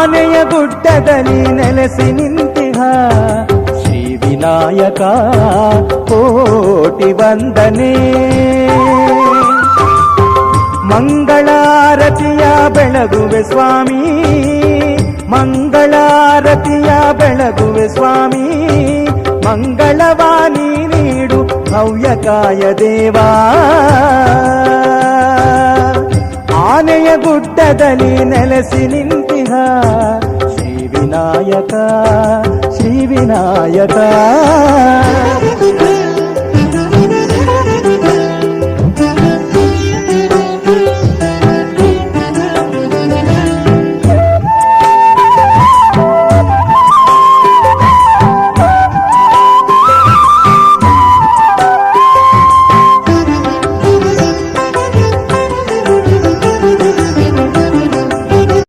ಆನೆಯ ಗುಡ್ಡದಲ್ಲಿ ನೆಲೆಸಿ ನಿಂತಿಹ ಶ್ರೀ ವಿನಾಯಕ ಕೋಟಿ ವಂದನೆ ಮಂಗಳಾರತಿಯ ಬೆಳಗುವೆ ಸ್ವಾಮಿ ಮಂಗಳಾರತಿಯ ಬೆಳಗುವೆ ಸ್ವಾಮಿ ಮಂಗಳವಾಣಿ ನೀಡು ಭವ್ಯಕಾಯ ದೇವಾ ಆನೆಯ ಗುಡ್ಡದಲ್ಲಿ ನೆಲೆಸಿ ನಿಂತಿಹ వినాయక శ్రీ వినాయక.